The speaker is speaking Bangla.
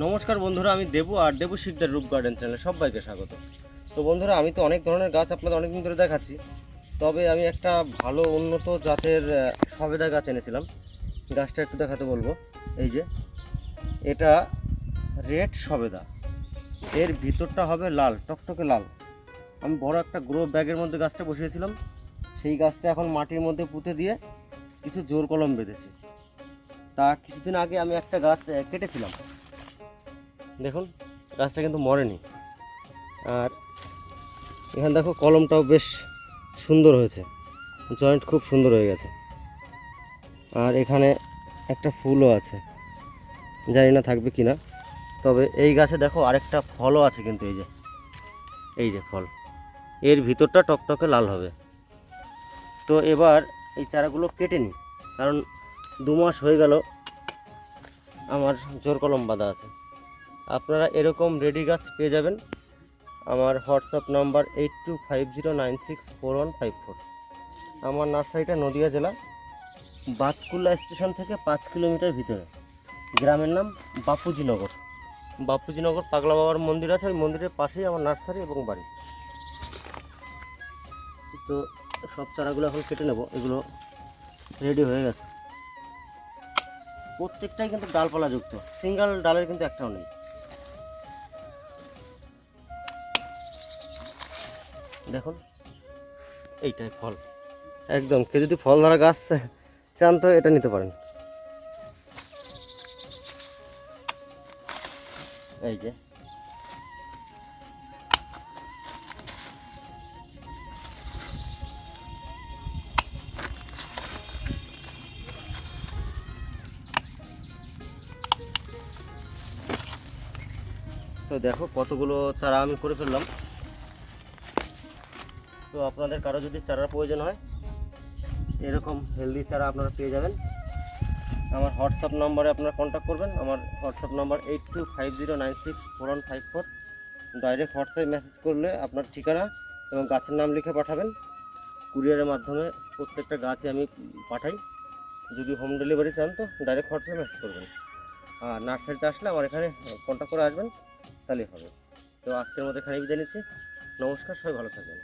নমস্কার বন্ধুরা, আমি দেবু আর দেবু শিকদার রূপ গার্ডেন চ্যানেলে সবাইকে স্বাগত। তো বন্ধুরা, আমি তো অনেক ধরনের গাছ আপনাদের অনেকদিন ধরে দেখাচ্ছি, তবে আমি একটা ভালো উন্নত জাতের সবেদা গাছ এনেছিলাম। গাছটা একটু দেখাতে বলব। এই যে, এটা রেড সবেদা। এর ভিতরটা হবে লাল, টকটকে লাল। আমি বড় একটা গ্রো ব্যাগের মধ্যে গাছটা বসিয়েছিলাম। সেই গাছটা এখন মাটির মধ্যে পুঁতে দিয়ে কিছু জোর কলম বেঁধেছি। তা কিছুদিন আগে আমি একটা গাছ কেটেছিলাম। দেখুন, গাছটা কিন্তু মরেনি। আর এখানে দেখো, কলমটাও বেশ সুন্দর হয়েছে। জয়েন্ট খুব সুন্দর হয়ে গেছে। আর এখানে একটা ফুলও আছে। জানি না থাকবে কি না তবে এই গাছে দেখো, আরেকটা ফলও আছে কিন্তু এই যে। এই যে ফল। এর ভিতরটা টকটকে লাল হবে। তো এবার এই চারাগুলো কেটে নিই। কারণ দু মাস হয়ে গেল, আমার জোর কলম বাঁধা আছে। আপনারা এরকম রেডি গাছ পেয়ে যাবেন। আমার WhatsApp number eight two five zero nine six four one five four আমার নার্সারিটা নদিয়া জেলা বাতকুল্লা স্টেশন থেকে পাঁচ কিলোমিটার ভিতরে। গ্রামের নাম বাপুজিনগর। বাপুজিনগর পাগলা বাবার মন্দির আছে, ওই মন্দিরের পাশেই আমার নার্সারি এবং বাড়ি। তো সব চারাগুলো এখন কেটে নেব, এগুলো রেডি হয়ে গেছে। প্রত্যেকটাই কিন্তু ডালপালা যুক্ত সিঙ্গেল ডালের কিন্তু একটাও নেই। দেখুন এইটাই ফল। একদম কেউ যদি ফল ধরা গাছ চান তো এটা নিতে পারেন। এই যে। তো দেখো কতগুলো চারা আমি করে ফেললাম। তো আপনাদের কারও যদি চারার প্রয়োজন হয়, এরকম হেলদি চারা আপনারা পেয়ে যাবেন। আমার হোয়াটসঅ্যাপ নম্বরে আপনারা কন্ট্যাক্ট করবেন। আমার WhatsApp number eight two five zero nine six four one five four direct হোয়াটসঅ্যাপে মেসেজ করলে আপনার ঠিকানা এবং গাছের নাম লিখে পাঠাবেন। কুরিয়ারের মাধ্যমে প্রত্যেকটা গাছে আমি পাঠাই। যদি হোম ডেলিভারি চান তো ডাইরেক্ট হোয়াটসঅ্যাপে মেসেজ করবেন। আর নার্সারিতে আসলে আমার এখানে কন্ট্যাক্ট করে আসবেন, তাহলেই হবে। তো আজকের মতো এখানে বিদায় নিচ্ছি। নমস্কার, সবাই ভালো থাকবেন।